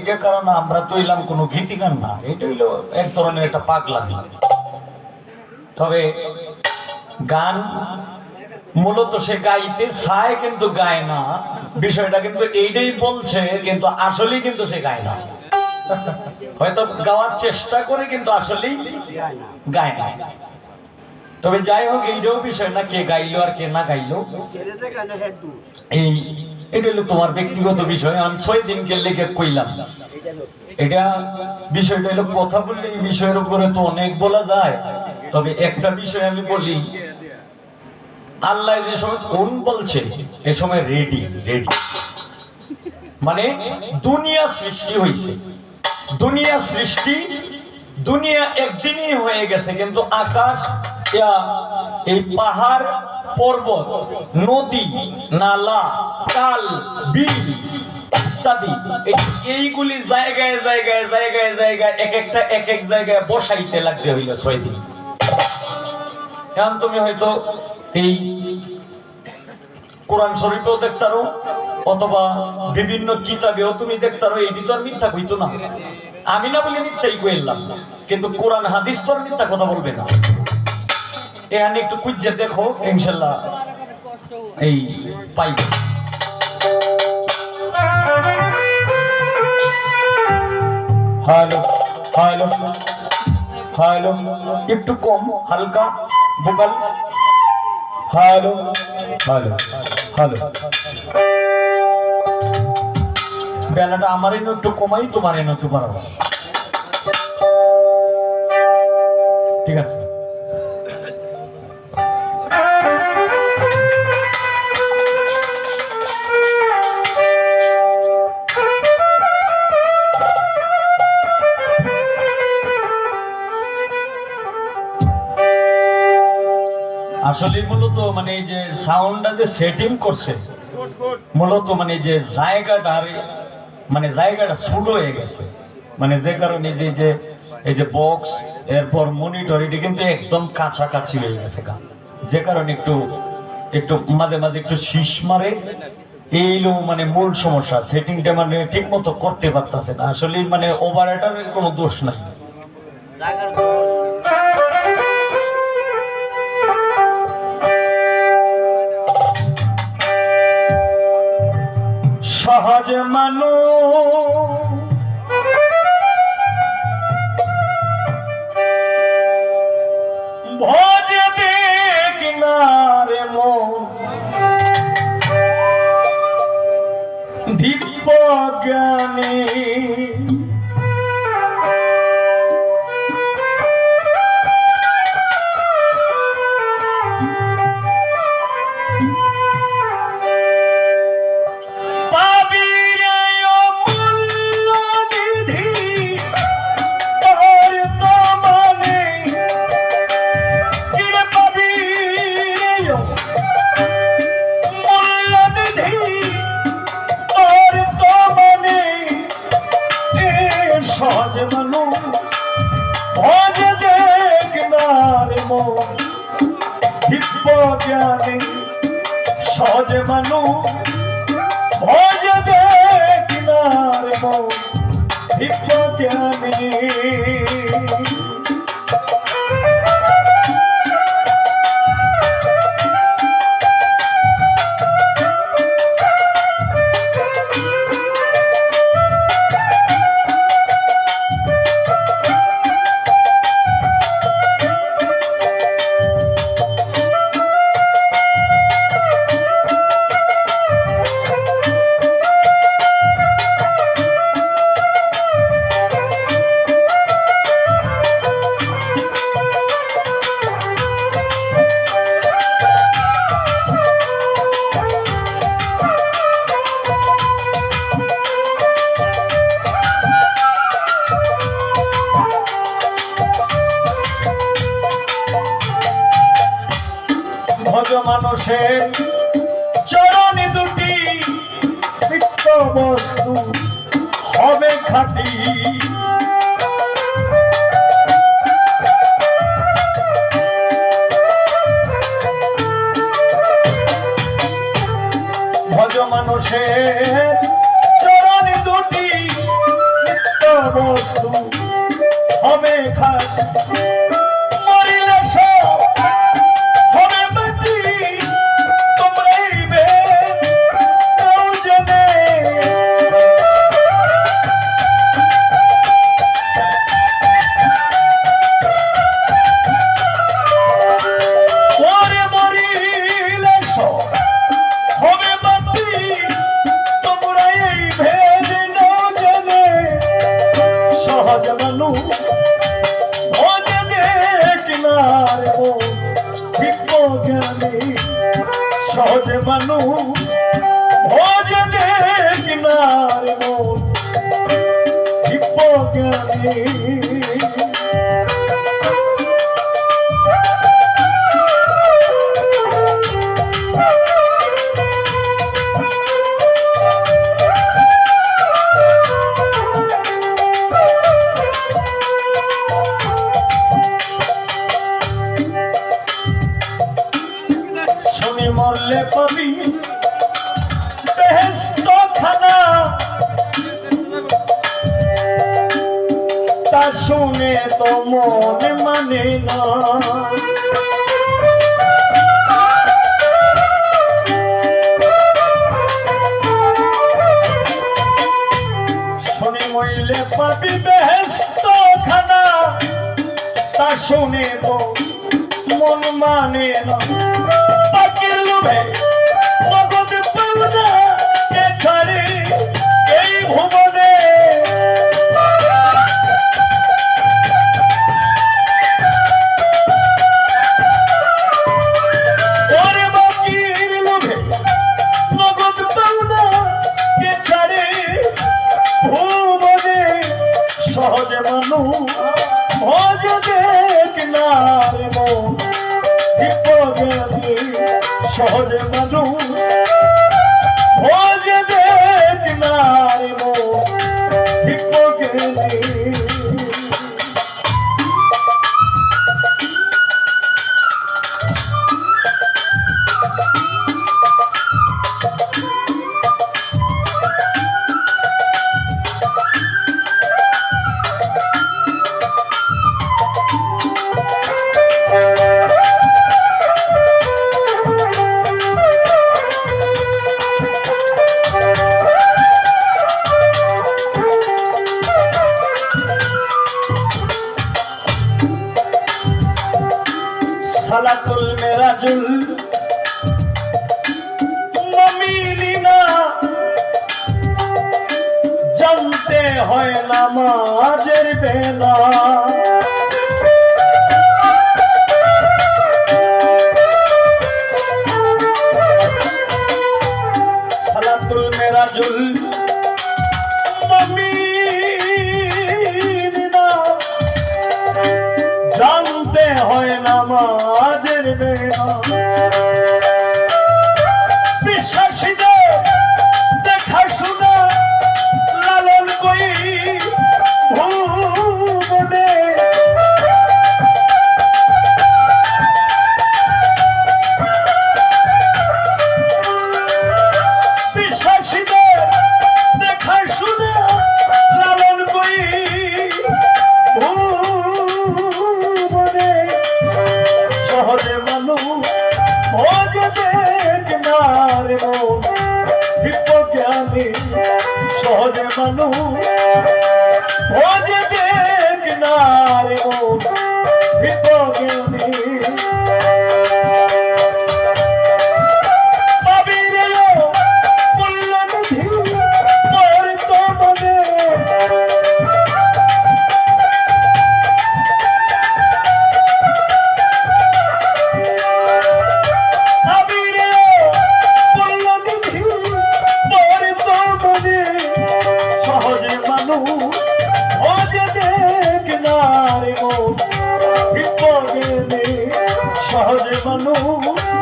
এটা কারণ আমরা তো এলাম কোনো গীতিকার না। এটা হইল এক ধরনের একটা পাগলা গান। তবে গান মূলত সে গাইতে চায় কিন্তু গায় না। বিষয়টা কিন্তু এইটাই বলছে, কিন্তু আসলেই কিন্তু সে গায় না। হয়তো গাওয়ার চেষ্টা করে কিন্তু আসলেই গায় না। তবে যাই হোক, এইটাও বিষয় না কে গাইলো আর কে না গাইলো। এই এটা হলো তোমার ব্যক্তিগত বিষয়। আমি ছয় দিনকে লেগে কইলাম। এটা বিষয়টা হলো, কথা বললে এই বিষয়ের উপরে তো অনেক বলা যায়। তবে একটা বিষয় আমি বলি, আল্লাহ যে সময় কোন বলছে, এ সময় রেডি রেডি মানে দুনিয়া সৃষ্টি হয়েছে দুনিয়া সৃষ্টি, দুনিয়া একদিনই হয়ে গেছে, কিন্তু আকাশ এই পাহাড়, পর্বত, নদী, নালা কাল বিল, ইত্যাদি। এইগুলি জায়গায় জায়গায় জায়গায় জায়গায় এক একটা এক এক জায়গায় বসাইতে লাগছে হইল ছয় দিন। এখন তুমি হয়তো এই কোরআন শরীফেও দেখতারো, অথবা বিভিন্ন কিতাবেও তুমি দেখতারো, এটি তো আর মিথ্যা কইতো না। আমি না বলে মিথ্যাই কইলাম, কিন্তু কোরআন হাদিস তো আর মিথ্যা কথা বলবে না। এখানে একটু খুঁজে দেখো, ইনশাল্লাহ এই পাইবে। হ্যালো হ্যালো হ্যালো একটু কম, হালকা, ভোকাল। হ্যালো হ্যালো হ্যালো বেলাটা আমার এনে একটু কমাই তোমার এনে একটু বাড়াবো ঠিক আছে? আসলে মূলত মানে যে সাউন্ডটা যে সেটিং করছে, মূলত মানে যে জায়গাটা মানে জায়গাটা ছোট হয়ে গেছে। মানে যে কারণে যে যে এই যে বক্স এরপর মনিটর এটি কিন্তু একদম কাছাকাছি হয়ে গেছে গান যে কারণে একটু একটু মাঝে মাঝে একটু শীষ মারে। এইলো মানে মূল সমস্যা সেটিংটা মানে ঠিক মতো করতে পারতেছে না। আসলে মানে ওভারহেটারের কোনো দোষ নাই। সহজ মানু ভজ মানুষের চরণে দুটি নিত্য বস্তু হবে খাটি ভজ মানুষের চরণে দুটি বস্তু হবে খাটি কিনারে বিজ্ঞানী সহজ মানুষ ভোজে কিনারে বিজ্ঞানী শুনে বেহেস্ত খানা তা শুনে তো মন মানে না। শুনে মরলে পাবি বেহেস্ত খানা তা শুনে তো মন মানে না। সহজে মানুষ ভজ দেখ মন। সহজে মানুষ மகள் নামাজের বেলা। সালাতুল মেরাজুল জানতে হয় নামাজের বেলা। বিজ্ঞানী সহজে মানুষ ভোজে দেখ না রে মন বিজ্ঞানী নারে সহজ মানুষ